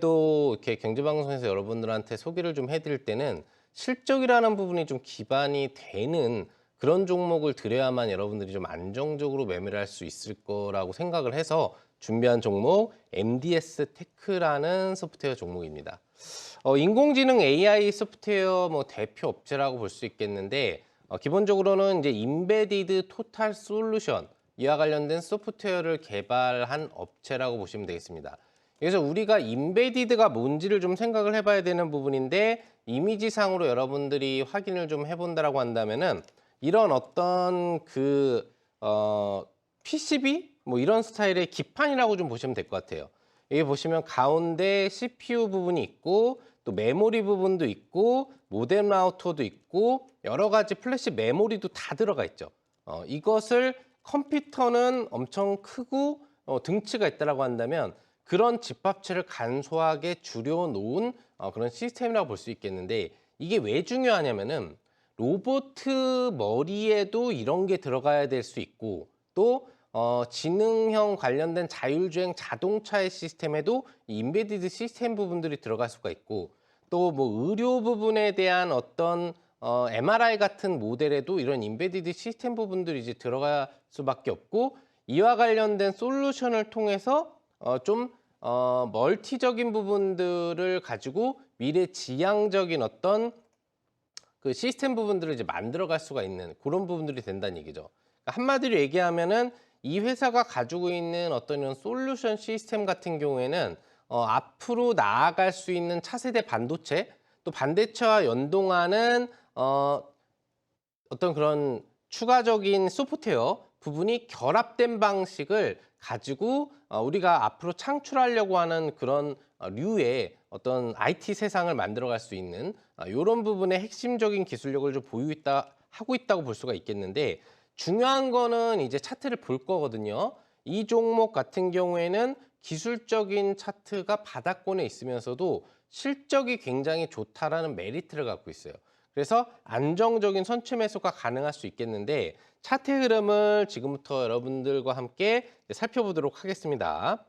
또 이렇게 경제방송에서 여러분들한테 소개를 좀 해드릴 때는 실적이라는 부분이 좀 기반이 되는 그런 종목을 드려야만 여러분들이 좀 안정적으로 매매를 할 수 있을 거라고 생각을 해서 준비한 종목 MDS 테크라는 소프트웨어 종목입니다. 어, 인공지능 AI 소프트웨어 뭐 대표 업체라고 볼 수 있겠는데 어, 기본적으로는 이제 인베디드 토탈 솔루션 이와 관련된 소프트웨어를 개발한 업체라고 보시면 되겠습니다. 그래서 우리가 인베디드가 뭔지를 좀 생각을 해봐야 되는 부분인데 이미지상으로 여러분들이 확인을 좀 해본다라고 한다면은 이런 어떤 그 어, PCB 뭐 이런 스타일의 기판이라고 좀 보시면 될 것 같아요. 여기 보시면 가운데 CPU 부분이 있고 또 메모리 부분도 있고 모뎀 라우터도 있고 여러 가지 플래시 메모리도 다 들어가 있죠. 어, 이것을 컴퓨터는 엄청 크고 어, 등치가 있다라고 한다면 그런 집합체를 간소하게 줄여놓은 어, 그런 시스템이라고 볼 수 있겠는데 이게 왜 중요하냐면은 로봇 머리에도 이런 게 들어가야 될 수 있고 또 어, 지능형 관련된 자율주행 자동차의 시스템에도 이 인베디드 시스템 부분들이 들어갈 수가 있고 또 뭐 의료 부분에 대한 어떤 어, MRI 같은 모델에도 이런 인베디드 시스템 부분들이 이제 들어갈 수밖에 없고 이와 관련된 솔루션을 통해서 어, 좀 어, 멀티적인 부분들을 가지고 미래 지향적인 어떤 그 시스템 부분들을 이제 만들어갈 수가 있는 그런 부분들이 된다는 얘기죠. 그러니까 한마디로 얘기하면은 이 회사가 가지고 있는 어떤 이런 솔루션 시스템 같은 경우에는 어, 앞으로 나아갈 수 있는 차세대 반도체 또 반도체와 연동하는 어, 어떤 그런 추가적인 소프트웨어 부분이 결합된 방식을 가지고 어, 우리가 앞으로 창출하려고 하는 그런 어, 류의 어떤 IT 세상을 만들어갈 수 있는 이런 부분의 핵심적인 기술력을 좀 보유 있다 하고 있다고 볼 수가 있겠는데 중요한 거는 이제 차트를 볼 거거든요. 이 종목 같은 경우에는 기술적인 차트가 바닥권에 있으면서도 실적이 굉장히 좋다라는 메리트를 갖고 있어요. 그래서 안정적인 선취 매수가 가능할 수 있겠는데 차트 흐름을 지금부터 여러분들과 함께 살펴보도록 하겠습니다.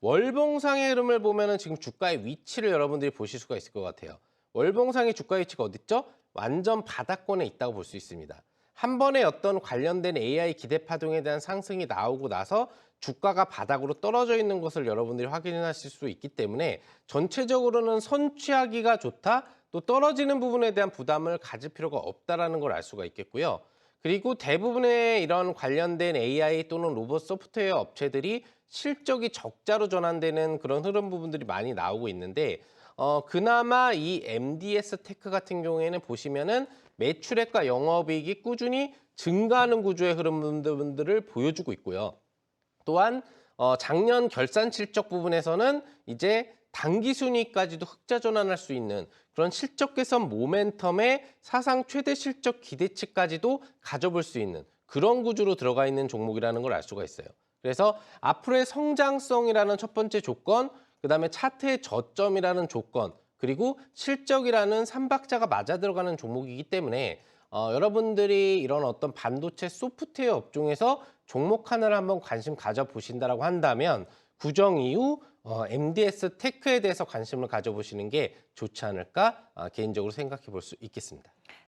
월봉상의 흐름을 보면 은 지금 주가의 위치를 여러분들이 보실 수가 있을 것 같아요. 월봉상의 주가 위치가 어딨죠? 완전 바닥권에 있다고 볼 수 있습니다. 한 번에 어떤 관련된 AI 기대 파동에 대한 상승이 나오고 나서 주가가 바닥으로 떨어져 있는 것을 여러분들이 확인하실 수 있기 때문에 전체적으로는 선취하기가 좋다. 또 떨어지는 부분에 대한 부담을 가질 필요가 없다라는 걸 알 수가 있겠고요. 그리고 대부분의 이런 관련된 AI 또는 로봇 소프트웨어 업체들이 실적이 적자로 전환되는 그런 흐름 부분들이 많이 나오고 있는데 어, 그나마 이 MDS 테크 같은 경우에는 보시면은 매출액과 영업이익이 꾸준히 증가하는 구조의 흐름들을 보여주고 있고요. 또한 어, 작년 결산 실적 부분에서는 이제 단기 순위까지도 흑자 전환할 수 있는 그런 실적 개선 모멘텀의 사상 최대 실적 기대치까지도 가져볼 수 있는 그런 구조로 들어가 있는 종목이라는 걸 알 수가 있어요. 그래서 앞으로의 성장성이라는 첫 번째 조건, 그다음에 차트의 저점이라는 조건, 그리고 실적이라는 삼박자가 맞아 들어가는 종목이기 때문에 어, 여러분들이 이런 어떤 반도체 소프트웨어 업종에서 종목 하나를 한번 관심 가져보신다라고 한다면 구정 이후 어, MDS 테크에 대해서 관심을 가져보시는 게 좋지 않을까 어, 개인적으로 생각해 볼 수 있겠습니다.